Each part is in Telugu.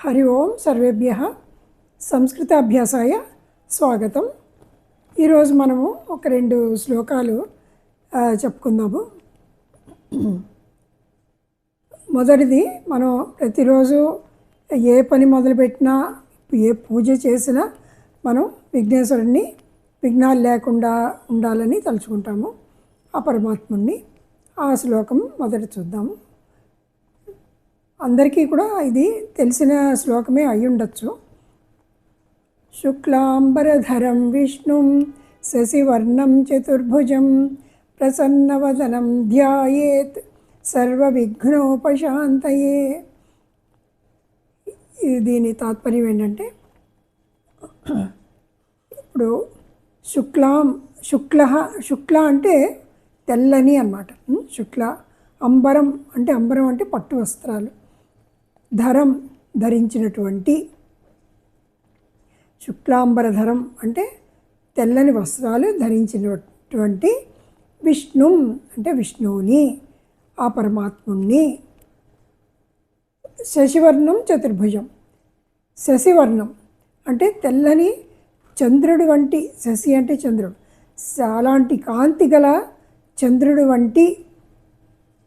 హరి ఓం సర్వేభ్య సంస్కృతాభ్యాసాయ స్వాగతం. ఈరోజు మనము ఒక రెండు శ్లోకాలు చెప్పుకుందాము. మొదటిది మనం ప్రతిరోజు ఏ పని మొదలుపెట్టినా ఏ పూజ చేసినా మనం విఘ్నేశ్వరుణ్ణి విఘ్నాలు లేకుండా ఉండాలని తలుచుకుంటాము. ఆ పరమాత్ముణ్ణి ఆ శ్లోకం మొదట చూద్దాము. అందరికీ కూడా ఇది తెలిసిన శ్లోకమే అయి ఉండొచ్చు శుక్లాంబరధరం విష్ణుం శశివర్ణం చతుర్భుజం ప్రసన్నవదనం ధ్యాయేత్ సర్వవిఘ్నోపశాంతయే. దీని తాత్పర్యం ఏంటంటే ఇప్పుడు శుక్లాం శుక్ల శుక్ల అంటే తెల్లని అన్నమాట. శుక్ల అంబరం అంటే అంబరం అంటే పట్టు వస్త్రాలు. ధరం ధరించినటువంటి శుక్లాంబరధరం అంటే తెల్లని వస్త్రాలు ధరించినటువంటి విష్ణుం అంటే విష్ణువుని ఆ పరమాత్ముణ్ణి. శశివర్ణం చతుర్భుజం. శశివర్ణం అంటే తెల్లని చంద్రుడు వంటి శశి అంటే చంద్రుడు. అలాంటి కాంతి గల చంద్రుడు వంటి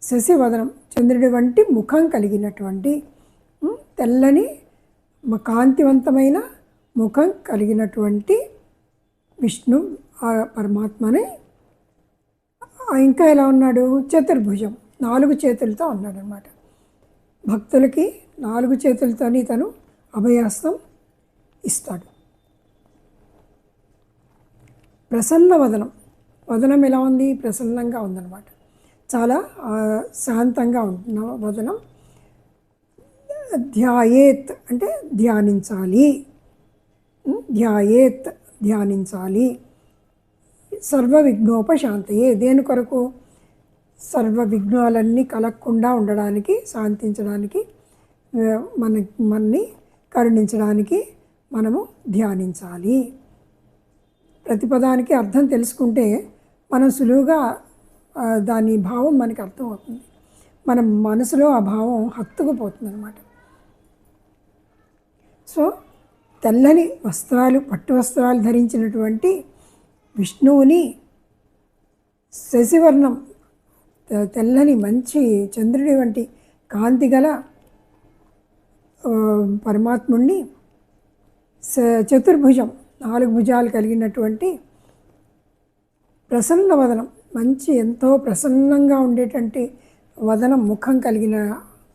శశివదనం చంద్రుడి వంటి ముఖం కలిగినటువంటి తెల్లని కాంతివంతమైన ముఖం కలిగినటువంటి విష్ణు ఆ పరమాత్మని. ఇంకా ఎలా ఉన్నాడు? చతుర్భుజం. నాలుగు చేతులతో ఉన్నాడనమాట భక్తులకి నాలుగు చేతులతోని తను అభయాస్తం ఇస్తాడు. ప్రసన్న వదనం. వదనం ఎలా ఉంది? ప్రసన్నంగా ఉందన్నమాట. చాలా శాంతంగా ఉంటున్న వదనం. ధ్యాయేత్ అంటే ధ్యానించాలి. ధ్యాయేత్ ధ్యానించాలి. సర్వ విఘ్నోపశాంతయే దేని కొరకు? సర్వ విఘ్నాలన్నీ కలగకుండా ఉండడానికి శాంతించడానికి మన మనని కరుణించడానికి మనము ధ్యానించాలి. ప్రతిపదానికి అర్థం తెలుసుకుంటే మనం సులువుగా దాని భావం మనకి అర్థమవుతుంది మన మనసులో ఆ భావం హత్తుకుపోతుంది అనమాట సో తెల్లని వస్త్రాలు పట్టు వస్త్రాలు ధరించినటువంటి విష్ణువుని శశివర్ణం తెల్లని మంచి చంద్రుడి వంటి కాంతి గల పరమాత్ముణ్ణి చతుర్భుజం నాలుగు భుజాలు కలిగినటువంటి ప్రసన్న వదనం మంచి ఎంతో ప్రసన్నంగా ఉండేటువంటి వదనం ముఖం కలిగిన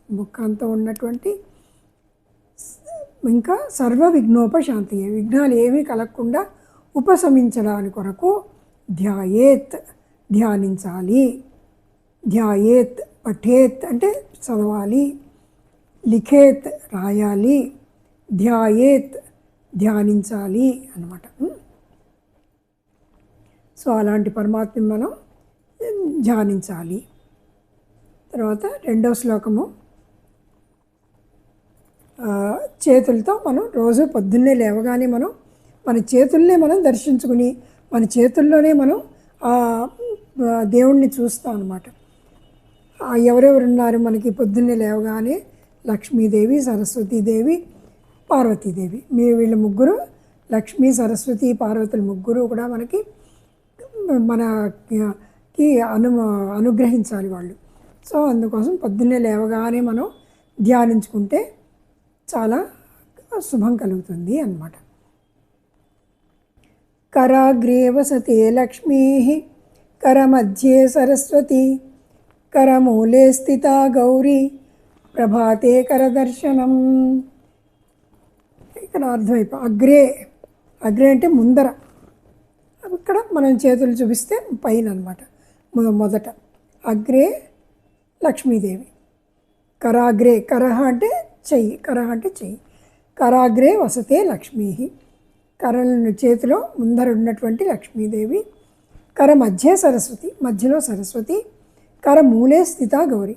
ముఖంతో ఉన్నటువంటి ఇంకా సర్వ విఘ్నోపశాంతి విఘ్నాలు ఏమీ కలగకుండా ఉపశమించడానికి కొరకు ధ్యాయేత్ ధ్యానించాలి. ధ్యాయేత్ పఠేత్ అంటే చదవాలి. లిఖేత్ రాయాలి. ధ్యాయేత్ ధ్యానించాలి అన్నమాట. సో అలాంటి పరమాత్మని మనం ధ్యానించాలి. తర్వాత రెండవ శ్లోకము. చేతులతో మనం రోజు పొద్దున్నే లేవగానే మనం మన చేతుల్నే మనం దర్శించుకుని మన చేతుల్లోనే మనం ఆ దేవుణ్ణి చూస్తాం అనమాట ఎవరెవరు ఉన్నారు మనకి పొద్దున్నే లేవగానే? లక్ష్మీదేవి సరస్వతీదేవి పార్వతీదేవి. మీ వీళ్ళ ముగ్గురు లక్ష్మీ సరస్వతి పార్వతుల ముగ్గురు కూడా మనకి మనకి అను అనుగ్రహించాలి వాళ్ళు. సో అందుకోసం పొద్దున్నే లేవగానే మనం ధ్యానించుకుంటే చాలా శుభం కలుగుతుంది అన్నమాట. కరాగ్రే వసతే లక్ష్మీ కరమధ్యే సరస్వతి కరమూలే స్థిత గౌరీ ప్రభాతే కరదర్శనం ఇక్కడ అర్థమైపో అగ్రే అగ్రే అంటే ముందర. ఇక్కడ మనం చేతులు చూపిస్తే పైన అనమాట మొదట అగ్రే లక్ష్మీదేవి. కరాగ్రే కరహ అంటే చెయ్యి. కరహ అంటే చెయ్యి. కరాగ్రే వసతే లక్ష్మీ. కరలను చేతిలో ముందర ఉన్నటువంటి లక్ష్మీదేవి. కర మధ్య సరస్వతి మధ్యలో సరస్వతి. కర మూలే స్థిత గౌరి.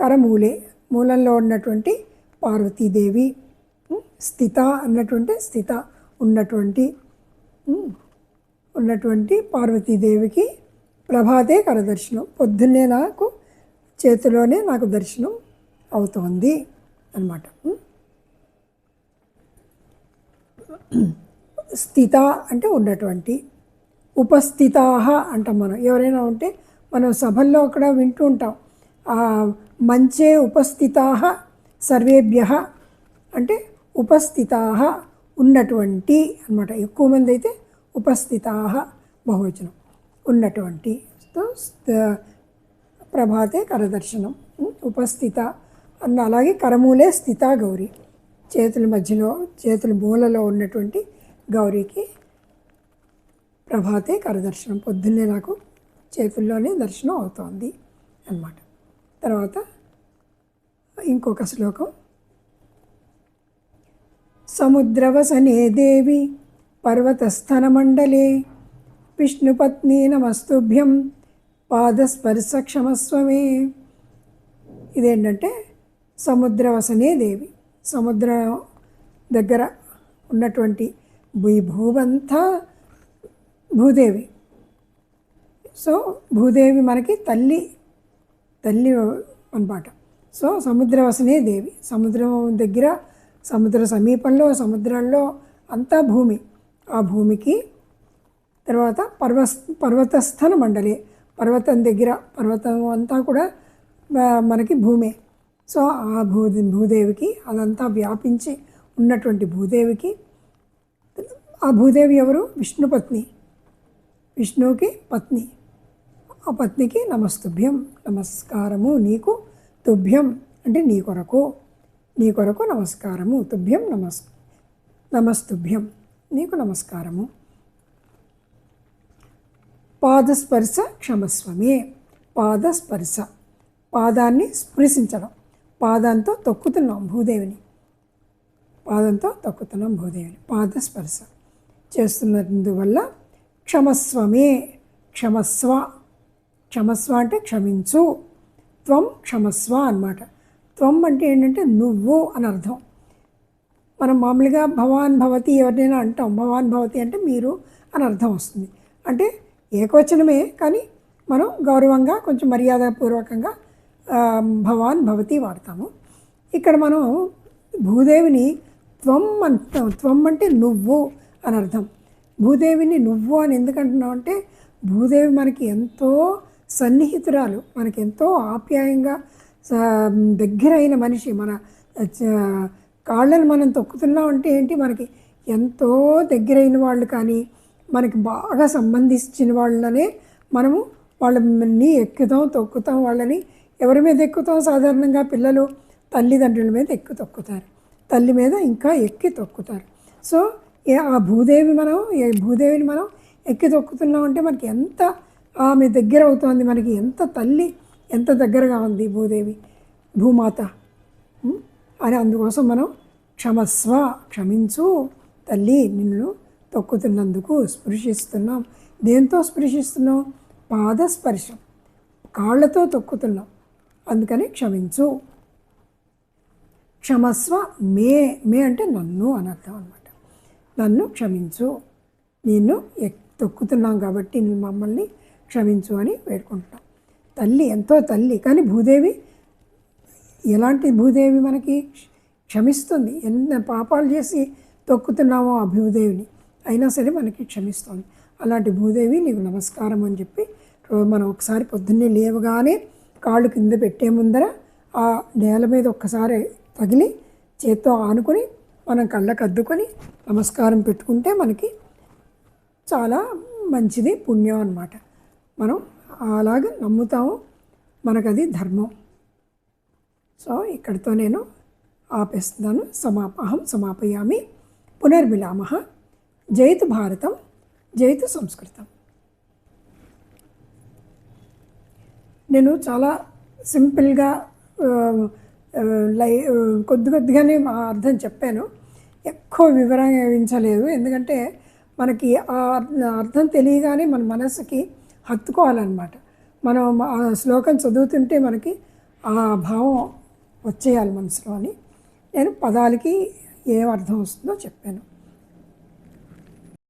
కర మూలే మూలంలో ఉన్నటువంటి పార్వతీదేవి. స్థిత అన్నటువంటి స్థిత ఉన్నటువంటి ఉన్నటువంటి పార్వతీదేవికి ప్రభాతే కరదర్శనం. పొద్దున్నే నాకు చేతిలోనే నాకు దర్శనం అవుతోంది. అనమాట స్థిత అంటే ఉన్నటువంటి ఉపస్థితాహ అంటాం మనం. ఎవరైనా ఉంటే మనం సభల్లో అక్కడ వింటూ ఉంటాం. మంచే ఉపస్థితాహ సర్వేభ్య అంటే ఉపస్థితాహ ఉన్నటువంటి అన్నమాట. ఎక్కువ మంది అయితే ఉపస్థితాహ బహువచనం. ఉన్నటువంటి. ప్రభాతే కరదర్శనం. ఉపస్థిత అన్న అలాగే కరమూలే స్థిత గౌరీ. చేతుల మధ్యలో చేతుల మూలలో ఉన్నటువంటి గౌరీకి ప్రభాతే కరదర్శనం. పొద్దున్నే నాకు చేతుల్లోనే దర్శనం అవుతోంది అన్నమాట. తర్వాత ఇంకొక శ్లోకం. సముద్రవసనే దేవి పర్వతస్థనమండలే. విష్ణుపత్ని నమస్తుభ్యం పాదస్పర్శ క్షమస్వమే. ఇదేంటంటే సముద్రవసనే దేవి. సముద్రం దగ్గర ఉన్నటువంటి భూ భూమంతా భూదేవి. సో భూదేవి మనకి తల్లి తల్లి అనమాట సో సముద్రవసనే దేవి. సముద్రం దగ్గర సముద్ర సమీపంలో సముద్రంలో అంతా భూమి. ఆ భూమికి తర్వాత పర్వ పర్వతస్థన మండలి. పర్వతం దగ్గర పర్వతం అంతా కూడా మనకి భూమే. సో ఆ భూ భూదేవికి అదంతా వ్యాపించి ఉన్నటువంటి భూదేవికి ఆ భూదేవి ఎవరు? విష్ణుపత్ని విష్ణువుకి పత్ని. ఆ పత్నికి నమస్తుభ్యం. నమస్కారము నీకు తుభ్యం. అంటే నీ కొరకు. నీ కొరకు నమస్కారము. తుభ్యం నమస్ నమస్తుభ్యం. నీకు నమస్కారము. పాదస్పర్శ క్షమస్వమే. పాదస్పర్శ. పాదాన్ని స్పృశించడం. పాదంతో తొక్కుతున్నాం భూదేవిని. పాదంతో తొక్కుతున్నాం భూదేవిని. పాదస్పర్శ చేస్తున్నందువల్ల క్షమస్వమే క్షమస్వ క్షమస్వ అంటే క్షమించు త్వం క్షమస్వ అన్నమాట. త్వం అంటే ఏంటంటే నువ్వు అని అర్థం. మనం మామూలుగా భవాన్ భవతి ఎవరినైనా అంటాం. భవాన్ భవతి అంటే మీరు అని అర్థం వస్తుంది. అంటే ఏకవచనమే కానీ మనం గౌరవంగా కొంచెం మర్యాదపూర్వకంగా భవాన్ భవతి వాడతాము. ఇక్కడ మనం భూదేవిని త్వం అంటాం త్వం అంటే నువ్వు అని అర్థం. భూదేవిని నువ్వు అని ఎందుకంటున్నావు అంటే భూదేవి మనకి ఎంతో సన్నిహితురాలు మనకి ఎంతో ఆప్యాయంగా దగ్గరైన మనిషి. మన కాళ్ళను కాళ్ళని మనం తొక్కుతున్నాం అంటే ఏంటి? మనకి ఎంతో దగ్గరైన వాళ్ళు కానీ మనకి బాగా సంబంధించిన వాళ్ళనే మనము వాళ్ళని ఎక్కుతాం తొక్కుతాం వాళ్ళని ఎవరి మీద ఎక్కుతాం సాధారణంగా పిల్లలు తల్లిదండ్రుల మీద ఎక్కు తొక్కుతారు. తల్లి మీద ఇంకా ఎక్కి తొక్కుతారు. సో ఆ భూదేవి మనం ఏ భూదేవిని మనం ఎక్కి తొక్కుతున్నాం అంటే మనకి ఎంత ఆమె దగ్గర అవుతోంది? మనకి ఎంత తల్లి ఎంత దగ్గరగా ఉంది భూదేవి? భూమాత. అని అందుకోసం మనం క్షమస్వ క్షమించు తల్లి నిన్ను తొక్కుతున్నందుకు స్పృశిస్తున్నాం. దేంతో స్పృశిస్తున్నాం? పాదస్పర్శం. కాళ్ళతో తొక్కుతున్నాం. అందుకని క్షమించు. క్షమస్వ మే మే అంటే నన్ను అని అర్థం అనమాట నన్ను క్షమించు. నిన్ను ఎక్- తొక్కుతున్నాం కాబట్టి నువ్వు మమ్మల్ని క్షమించు అని వేడుకుంటున్నాం. తల్లి ఎంతో తల్లి కానీ భూదేవి ఎలాంటి భూదేవి మనకి క్షమిస్తుంది. ఎన్న పాపాలు చేసి తొక్కుతున్నామో ఆ భూదేవిని అయినా సరే మనకి క్షమిస్తుంది. అలాంటి భూదేవి నీకు నమస్కారం అని చెప్పి మనం ఒకసారి పొద్దున్నే లేవగానే కాళ్ళు కింద పెట్టే ముందర ఆ నేల మీద ఒక్కసారి తగిలి చేత్తో ఆనుకొని మనం కళ్ళకు అద్దుకొని నమస్కారం పెట్టుకుంటే మనకి చాలా మంచిది పుణ్యం అన్నమాట. మనం అలాగ నమ్ముతాము మనకది ధర్మం. సో ఇక్కడితో నేను ఆపేస్తున్నాను. సమాపహం సమాపయామి. పునర్మిలామ జైతు భారతం జైతు సంస్కృతం. నేను చాలా సింపుల్గా లై కొద్ది కొద్దిగానే మా అర్థం చెప్పాను. ఎక్కువ వివరించలేదు. ఎందుకంటే మనకి ఆ అర్థం తెలియగానే మన మనసుకి హత్తుకోవాలన్నమాట. మనం ఆ శ్లోకం చదువుతుంటే మనకి ఆ భావం వచ్చేయాలి మనసులో అని నేను పదాలకి ఏం అర్థం వస్తుందో చెప్పాను.